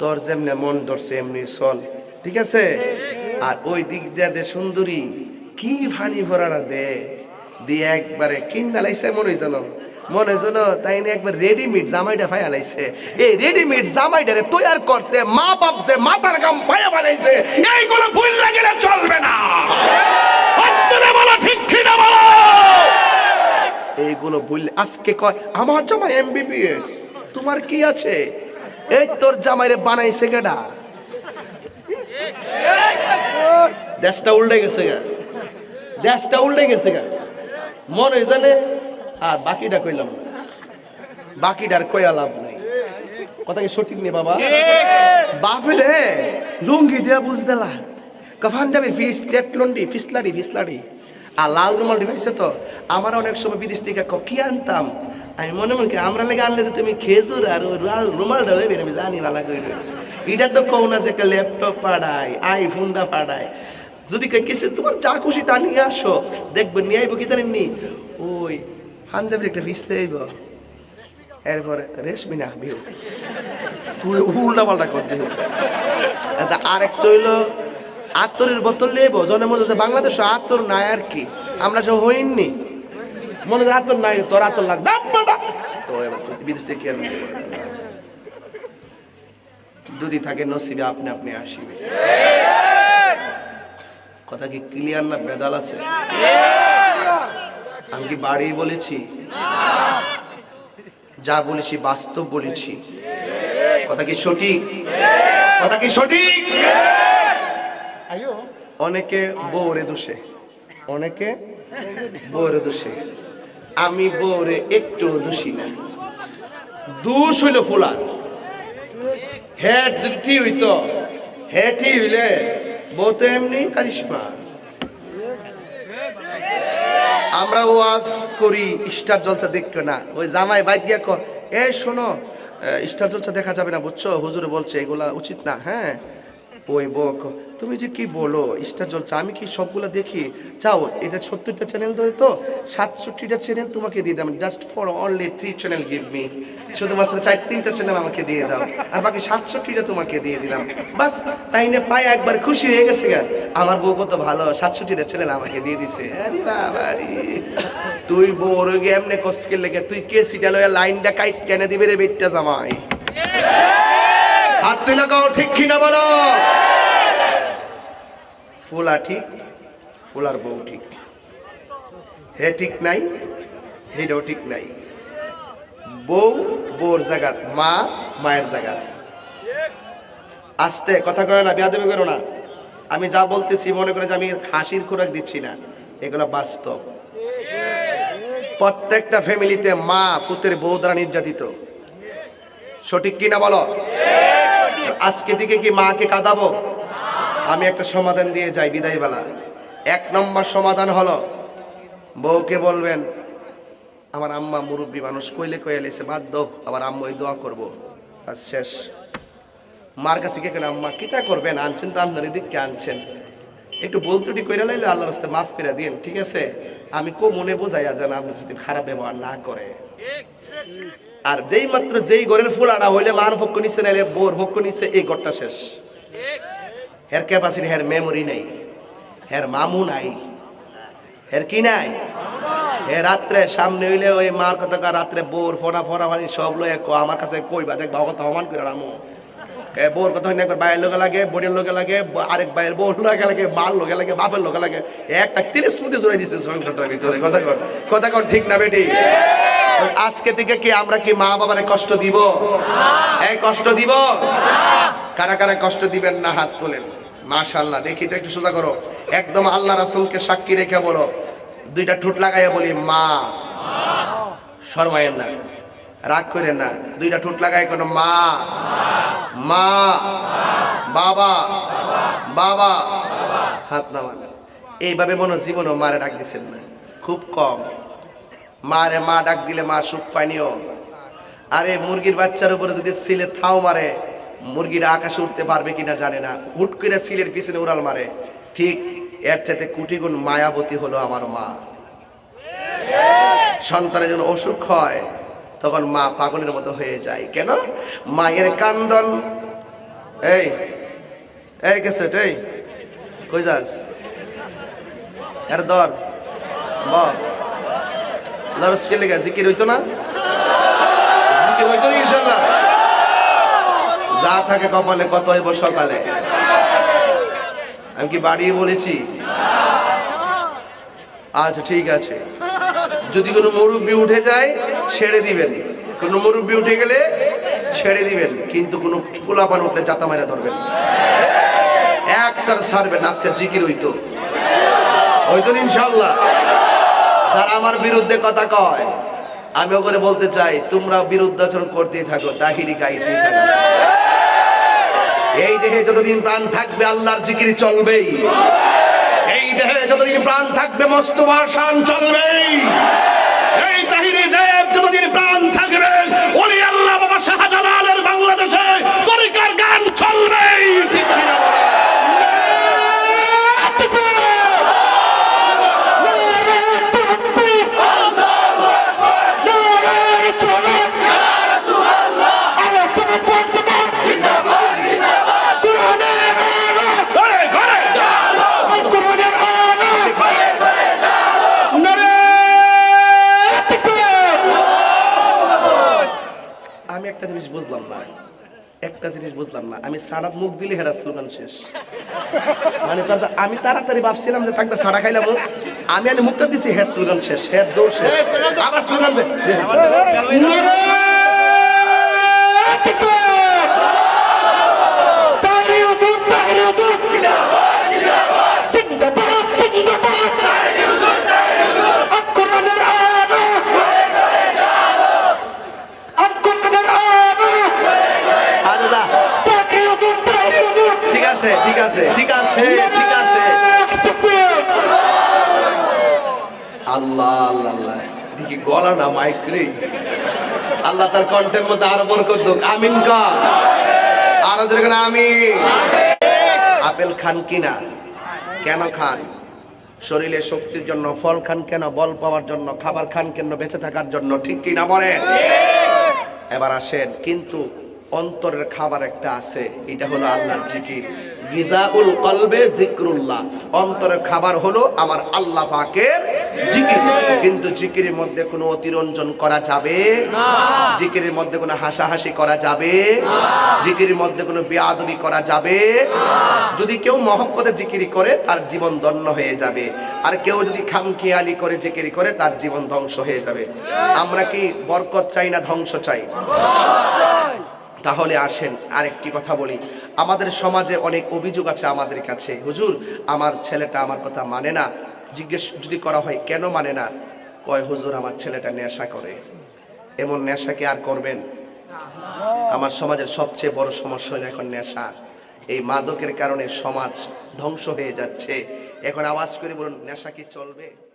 তোর যেমনে মন ধরছে, এমনি চল। ঠিক আছে? আর ওই দিক দিয়ে যে সুন্দরী, কি ফানি ভরাটা দে। দিয়ে একবারে কিনা লাইছে মনে যেন। মনে যেন তাই নিয়ে একবার রেডিমেড জামাইটা ফাইয়া লাইছে। এই রেডিমেড জামাইটারে তৈয়ার করতে মা বাপ যে মাথার গাম ফাইয়া বানাইছে, এইগুলো ভুল লাগলে চলবে না। বলো, ঠিক বলো? এইগুলো বললে আজকে কয়, আমার জামাই এমবিবিএস তোমার কি আছে? এই তোর জামাইরে বানাইছে কেডা? দেশটা উল্টে গেছে গা। দেশটা উল্টে গেছে গা। মনে জানে, আর বাকিটা কইলাম। বাকিটার কয়া লাভ নাই। কথা কি সঠিক নেই বাবা? হে, লুঙ্গি দিয়া বুঝ দেলা কফান যাবে ফিস টেটলন্ডি ফিসলাডি ফিসলাডি। আর লাল রুমাল ডিভাইসে তো। আমার অনেক সময় বিদেশ থেকে কি আনতাম? আমি মনে মনে আমরা লেগে আনলে যে তুমি খেজুর আর রুমালটা রইবে আমি জানি ভালো করে। এটা তো কও না যে একটা ল্যাপটপ পাঠায় আইফোনটা পাঠায় যদি কিছু তোমার যা খুশি তা নিয়ে আসো দেখবেন নিয়ে আইবো কি জানেন নি ওই পাঞ্জাবের একটা ফিসলে আইব। এরপরে, রেশমি না, বিহু। তুই উল্টা পাল্টা কস দেহ আর একটা হইল আত্তরের বোতল লেব জনে মনে হচ্ছে বাংলাদেশে আত্তর নাই আর কি, আমরা সব হইনি মনে আত্তর নাই তোর আত্তর লাগ দাম বাবা তো এবার বিদেশ থেকে যদি থাকে নসিবে আপনি আপনি আসিবে। কথা কি ক্লিয়ার না বেজাল আছে? আমি কি বাড়ি বলেছি? যা বলেছি বাস্তব বলেছি। কথা কি সঠিক? কথা কি সঠিক? অনেকে বউরে দোষে। অনেকে বউরে দোষে। আমি বউরে একটু দোষী না। দোষ হইল ফুলার। হ্যাঁ ঠিক হইতো হ্যাঁ ঠিক হইলে বউ তো এমনি কারিশমা। আমরা ওয়াজ করি, স্টার জলসা দেখো না। ওই জামাই বাইক গিয়া কর এ, শোনো স্টার জলসা দেখা যাবে না, বুঝছ? হুজুরে বলছে, এগুলা উচিত না। হ্যাঁ। ওই বক তুমি যে কি বলো? স্টার জলসা আমি কি সবগুলো দেখি? চাও এটা সত্তরটা চ্যানেল ধরে তো সাতষট্টিটা চ্যানেল তোমাকে দিয়ে দাম just for only three channel give me শুধুমাত্র চার তিনটা চ্যানেল আমাকে দিয়ে দাও। আর বাকি সাতষট্টিটা তোমাকে দিয়ে দিলাম। বাস তাই না পায়ে একবার খুশি হয়ে গেছে গা। আমার বউ কত ভালো সাতষট্টিটা চ্যানেল আমাকে দিয়ে দিছে। আরে বাবা রে। তুই বড় গিয়ে এমনি কষ্টকে লেগে তুই কে সিটা লয়া লাইনটা কাইট টেনে দিবে রে বেটটা জামাই? হাত তুই লাগাও ঠিক কিনা বলো? ফুলা ঠিক ফুলার বউ ঠিক। হে ঠিক নাই হেটাও ঠিক নাই। বউ, বউর জাগাত, মা, মায়ের জাগাত। আসতে, কথা কয় না, বিয়াদবি করো না। আমি যা বলতেছি, মনে করে যে আমি খাসির খোরাক দিচ্ছি না। এগুলো বাস্তব। প্রত্যেকটা ফ্যামিলিতে মা ফুতের বউ দ্বারা নির্যাতিত। সঠিক কিনা বলো? আজকে দিকে কি মাকে কাঁদাবো? আমি একটা সমাধান দিয়ে যাই বিদায় বেলা এক নম্বর সমাধান হলো, বউকে বলবেন, আমার আম্মা মুরব্বী মানুষ কইলে কয়ে লেছে বাদ দাও আবার আম্মা দোয়া করব। আজ শেষ। মার কাছে কে কেন আম্মা, কিতা করবেন? আনছেন তো আপনার এদিকে আনছেন। একটু বল ত্রুটি করে লাইলে আল্লাহ রাস্তায় মাফ করে দিন ঠিক আছে, আমি কো মনে বোঝাইয়া যেন, আপনি যদি খারাপ ব্যবহার না করে। আর যেই মাত্র যেই ঘরের ফুলাটা হইলে মার পক্ষ নিচ্ছে নাইলে বোর পক্ষ নিচ্ছে এই ঘরটা শেষ। হের ক্যাপাসিটি হের মেমোরি নাই, হের মামু নাই, হের কি নাই? হে রাত্রে সামনে হইলে ওই মার কথা রাত্রে বোর ফোনা ফোনা ফানি সব লয়ে আমার কাছে কইবা দেখ বাবা কথা অমান করে রামু। বোর কথা হইলে একবার বাইরের লোকে লাগে, বোনের লোকে লাগে আরেক বাইরের বোন লোকে লাগে, মার লোকে লাগে, বাপের লোকে লাগে, একটা তিরিশ স্মৃতি জড়াই দিচ্ছে সংসারটার ভিতরে। কথা কথা কর ঠিক না বেটি? আজকে থেকে কি আমরা কি মা বাবারে কষ্ট দিব? এই কষ্ট দিব? কারা কারা কষ্ট দিবেন না হাত তোলেন? মাশাল্লাহ দেখি তো একটু সোজা করো। একদম আল্লাহ রাসূলকে সাক্ষী রেখে বলো। দুইটা ঠোঁট লাগাইয়া বলি, মা। শর্মায়েন না, রাগ করেন না। দুইটা ঠোঁট লাগাই কোনো, মা। মা। বাবা। বাবা। হাত নামান। এইভাবে মনে জীবনও মারে ডাক দিচ্ছেন না। খুব কম। মারে, মা ডাক দিলে মা সুখ পায়নিও আরে, মুরগির বাচ্চার উপরে যদি সিলে থাও মারে, মুরগিটা আকাশে উঠতে পারবে কিনা জানে না। হুট করে সিলের পিছনে উড়াল মারে। ঠিক এর চাইতে কোটি গুণ মায়াবতী হলো আমার মা। সন্তানের জন্য অসুখ হয়, তখন মা পাগলের মতো হয়ে যায়। কেন? মায়ের কান্দন। এই এই কেসেট এই। কই যাস? এর দর বল। লরস কে লেগে জিকির হইতো না? জিকির হইতো না ইনশাল্লাহ যা থাকে কপালে, কত হইব সকালে। আমি কি বাড়িয়ে বলেছি? আচ্ছা ঠিক আছে। যদি কোনো মুরব্বি উঠে যায়, ছেড়ে দিবেন। কোনো মুরব্বি উঠে গেলে ছেড়ে দিবেন। কিন্তু কোনো পোলাপান উঠলে জাতা মারা ধরবেন। একটার সারবেন, আজকে জিকির হইতো। না ইনশাল্লাহ যারা আমার বিরুদ্ধে কথা কয়। আমি ওখানে বলতে চাই, তোমরা বিরুদ্ধাচরণ করতেই থাকো তাহিরি গাইতেই থাকো। এই দেহে যতদিন প্রাণ থাকবে, আল্লাহর জিকির চলবেই। এই দেহে যতদিন প্রাণ থাকবে মস্তবার শান চলবেই। এই তাহিরি দেব যতদিন প্রাণ থাকবে ওলি আল্লাহ বাবা শাহজালালের বাংলাদেশে তরিকার গান চলবেই ঠিক কিনা বলেন? ঘরে, ঘরে! আমি একটা জিনিস বুঝলাম না একটা জিনিস বুঝলাম না আমি সাড়াত মুখ দিলে হেরা স্লোগান শেষ মানে তার আমি তাড়াতাড়ি ভাবছিলাম যে তাকে সাড়া খাইলাম আমি আমি মুখটা দিছি হেড স্লোগান শেষ হেড দৌড় শেষ আবার স্লোগান দে আচ্ছা দা ঠিক আছে ঠিক আছে ঠিক আছে। আল্লাহ আল্লাহ আল্লাহ। কি গলা না মাইক রে। আল্লাহ তার কণ্ঠের মধ্যে আরও বরকত হোক। আমিন কর। আরও যেরকম আমি আপেল খান কিনা? কেন খান? শরীরে শক্তির জন্য ফল খান কেন? বল পাওয়ার জন্য খাবার খান কেন? বেঁচে থাকার জন্য ঠিক কিনা বলেন? এবার আসেন কিন্তু অন্তরের খাবার একটা আছে এটা হলো আল্লাহর জিকির। গিজাউল কলবে জিক্রুল্লাহ। অন্তরের খাবার হলো আমার আল্লাহ পাকের জিকির। কিন্তু জিকিরের মধ্যে কোনো অতিরঞ্জন করা যাবে? জিকিরের মধ্যে কোনো হাসাহাসি করা যাবে? জিকিরের মধ্যে কোনো বেয়াদবি করা যাবে? যদি কেউ মহব্বতে জিকিরি করে তার জীবন দন্য হয়ে যাবে। আর কেউ যদি খামখেয়ালি করে জিকিরি করে তার জীবন ধ্বংস হয়ে যাবে। আমরা কি বরকত চাই না ধ্বংস চাই তাহলে আসেন, আরেকটি কথা বলি। আমাদের সমাজে অনেক অভিযোগ আছে আমাদের কাছে। হুজুর, আমার ছেলেটা আমার কথা মানে না। জিজ্ঞেস যদি করা হয়, কেন মানে না? কয়, হুজুর, আমার ছেলেটা নেশা করে। এমন নেশাকে আর করবেন? আমার সমাজের সবচেয়ে বড় সমস্যা হলো এখন নেশা। এই মাদকের কারণে সমাজ ধ্বংস হয়ে যাচ্ছে। এখন আওয়াজ করে বলুন, নেশা কি চলবে?